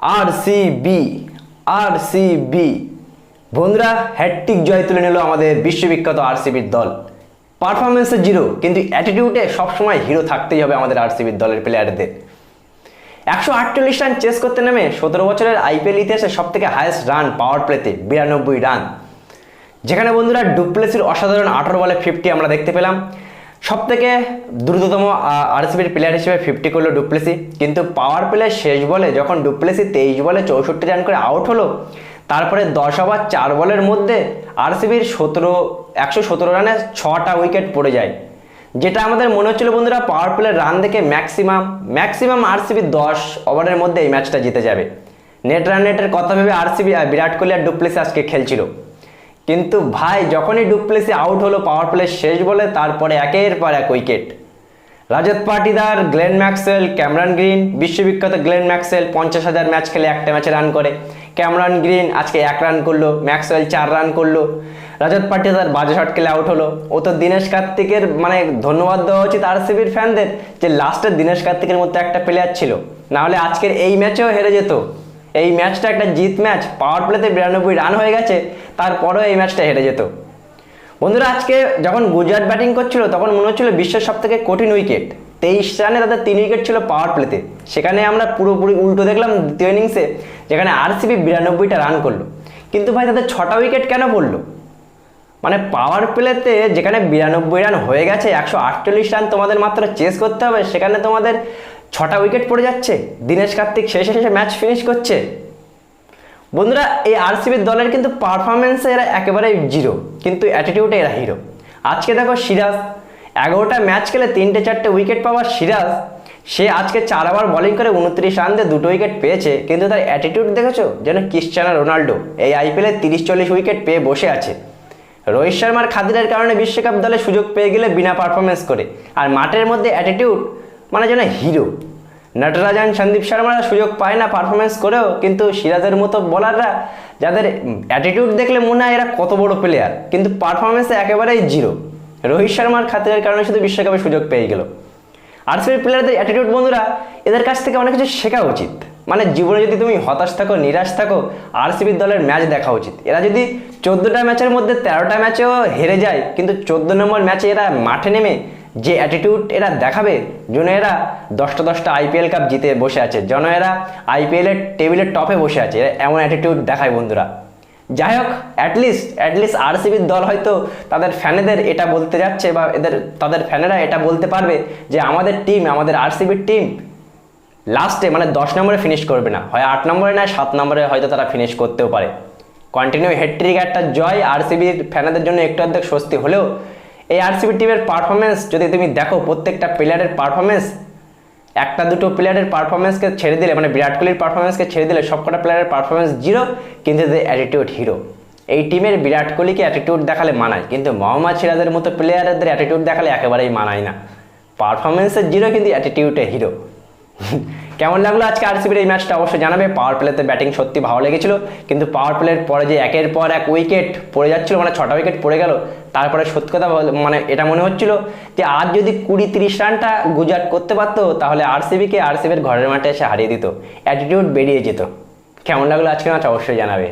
R C B R C B বন্ধুরা hat-trick জয় তুলে নিল আমাদের বিশ্ববিখ্যাত আরসিবির দল। পারফরমেন্সে জিরো কিন্তু অ্যাটিটিউডে সবসময় হিরো থাকতেই হবে আমাদের আরসিবির দলের প্লেয়ারদের একশো আটচল্লিশ রান চেস করতে নেমে সতেরো বছরের আইপিএল ইতিহাসে সব থেকে হায়েস্ট রান পাওয়ার প্লেতে বিরানব্বই রান। যেখানে বন্ধুরা ডুপ্লেসির অসাধারণ আঠারো বলে ফিফটি আমরা দেখতে পেলাম। সব থেকে দ্রুততম আরসিবির প্লেয়ার হিসেবে ফিফটি করল ডুপ্লেসি কিন্তু পাওয়ার প্লে শেষ বলে, যখন ডুপ্লেসি তেইশ বলে চৌষট্টি রান করে আউট হলো, তারপরে দশ ওভার চার বলের মধ্যে আরসিবির সতেরো, একশো সতেরো রানে ছটা উইকেট পড়ে যায়। যেটা আমাদের মনে হচ্ছিল, বন্ধুরা পাওয়ার প্লের রান দেখে ম্যাক্সিমাম ম্যাক্সিমাম আরসিবি দশ ওভারের মধ্যে এই ম্যাচটা জিতে যাবে। নেট রান নেটের কথা ভেবে আরসিবি বিরাট কোহলি আর ডুপ্লেসি আজকে খেলছিল। কিন্তু ভাই, যখনই ডুপ্লেসি আউট হলো পাওয়ার প্লে শেষ বলে, তারপরে একের পর এক wicket Rajat Patidar, Glenn Maxwell Cameron Green, বিশ্ববিখ্যাত গ্লেন ম্যাক্সেল পঞ্চাশ হাজার ম্যাচ খেলে একটা ম্যাচে রান করে। ক্যামরান গ্রিন আজকে এক রান করল, ম্যাক্সওয়েল চার রান করল। রাজত পাটিদার বাজে শট খেলে আউট হলো। ও তো দীনেশ কার্তিকের মানে ধন্যবাদ দেওয়া উচিত আরসিবির ফ্যানদের যে লাস্টের দীনেশ কার্তিকের মধ্যে একটা প্লেয়ার ছিল। নাহলে আজকের এই ম্যাচেও হেরে যেত। এই ম্যাচটা একটা জিত ম্যাচ পাওয়ার প্লেতে বিরানব্বই রান হয়ে গেছে, তারপরেও এই ম্যাচটা হেরে যেত। বন্ধুরা, আজকে যখন গুজরাট ব্যাটিং করছিল, তখন মনে হচ্ছিল বিশ্বের সব থেকে কঠিন উইকেট তেইশ রানে তাদের তিন উইকেট ছিল পাওয়ার প্লেতে সেখানে আমরা পুরোপুরি উল্টো দেখলাম দ্বিতীয় ইনিংসে যেখানে আরসিবি বিরানব্বইটা রান করল। কিন্তু ভাই, তাদের ছটা উইকেট কেন পড়ল মানে পাওয়ার প্লেতে যেখানে বিরানব্বই রান হয়ে গেছে, একশো আটচল্লিশ রান তোমাদের মাত্র চেস করতে হবে, সেখানে তোমাদের ছটা উইকেট পড়ে যাচ্ছে, দিনেশ কার্তিক শেষে শেষে ম্যাচ ফিনিশ করছে। বন্ধুরা, এই আরসিবির দলের কিন্তু পারফরমেন্সে এরা একেবারে জিরো কিন্তু অ্যাটিটিউডে এরা হিরো আজকে দেখো সিরাজ, এগারোটা ম্যাচ খেলে তিনটে চারটে উইকেট পাওয়ার সিরাজ। সে আজকে চার ওভার বলিং করে উনত্রিশ রান দিয়ে দুটো উইকেট পেয়েছে, কিন্তু তার অ্যাটিটিউড দেখেছ? যেন ক্রিশ্চিয়ানো রোনাল্ডো, এই আইপিএলে তিরিশ চল্লিশ উইকেট পেয়ে বসে আছে। রোহিত শর্মার খাতিরের কারণে বিশ্বকাপ দলে সুযোগ পেয়ে গেলে বিনা পারফরমেন্স করে। আর মাঠের মধ্যে অ্যাটিটিউড মানে যেন হিরো। নটরাজান সন্দীপ শর্মারা সুযোগ পায় না পারফরমেন্স করেও, কিন্তু সিরাজের মতো বোলাররা যাদের অ্যাটিটিউড দেখলে মনে হয় এরা কত বড় প্লেয়ার কিন্তু পারফরমেন্সে একেবারেই জিরো রোহিত শর্মার খাতিরের কারণে শুধু বিশ্বকাপে সুযোগ পেয়ে গেল। আরসিবির প্লেয়ারদের অ্যাটিটিউড বন্ধুরা, এদের কাছ থেকে অনেক কিছু শেখা উচিত। মানে জীবনে যদি তুমি হতাশ থাকো, নিরাশ থাকো, আরসিবির দলের ম্যাচ দেখা উচিত। এরা যদি চোদ্দোটা ম্যাচের মধ্যে তেরোটা ম্যাচেও হেরে যায়, কিন্তু চোদ্দ নম্বর ম্যাচে এরা মাঠে নেমে যে অ্যাটিটিউড এরা দেখাবে যেন এরা দশটা দশটা আইপিএল কাপ জিতে বসে আছে যেন এরা আইপিএলের টেবিলের টপে বসে আছে এমন অ্যাটিটিউড দেখায় বন্ধুরা। যাই হোক অ্যাটলিস্ট অ্যাটলিস্ট আরসিবির দল হয়তো তাদের ফ্যানেদের এটা বলতে যাচ্ছে বা এদের, তাদের ফ্যানেরা এটা বলতে পারবে যে আমাদের টিম আমাদের আরসিবির টিম লাস্টে মানে দশ নম্বরে ফিনিশ করবে না। হয় আট নম্বরে না সাত নম্বরে হয়তো তারা ফিনিশ করতেও পারে। কন্টিনিউ হেডট্রিক একটা জয় আরসিবির ফ্যানেদের জন্য একটু অর্ধেক স্বস্তি হলেও এই আরসিবি টিমের পারফরমেন্স যদি তুমি দেখো প্রত্যেকটা প্লেয়ারের পারফরমেন্স একটা দুটো প্লেয়ারের পারফরমেন্সকে ছেড়ে দিলে মানে বিরাট কোহলির পারফরমেন্সকে ছেড়ে দিলে সবকটা প্লেয়ারের পারফরমেন্স জিরো কিন্তু এদের অ্যাটিটিউড হিরো এই টিমের বিরাট কোহলিকে অ্যাটিটিউড দেখালে মানায়, কিন্তু মোহাম্মদ সিরাজের মতো প্লেয়ারদের অ্যাটিটিউড দেখালে একেবারেই মানায় না। পারফরমেন্সের জিরো কিন্তু অ্যাটিটিউডে হিরো কেমন লাগল আজকে আরসিবির এই ম্যাচটা অবশ্যই জানাবে। পাওয়ার প্লেতে ব্যাটিং সত্যি ভালো লেগেছিল, কিন্তু পাওয়ার প্লের পরে যে একের পর এক উইকেট পড়ে যাচ্ছিল মানে ছটা উইকেট পড়ে গেল, তারপরে সত্যি কথা মানে এটা মনে হচ্ছিল যে আজ যদি কুড়ি তিরিশ রানটা গুজরাট করতে পারতো, তাহলে আরসিবিকে আরসিবির ঘরের মাঠে এসে হারিয়ে দিত। অ্যাটিটিউড বেরিয়ে যেত। কেমন লাগল আজকে ম্যাচ অবশ্যই জানাবে।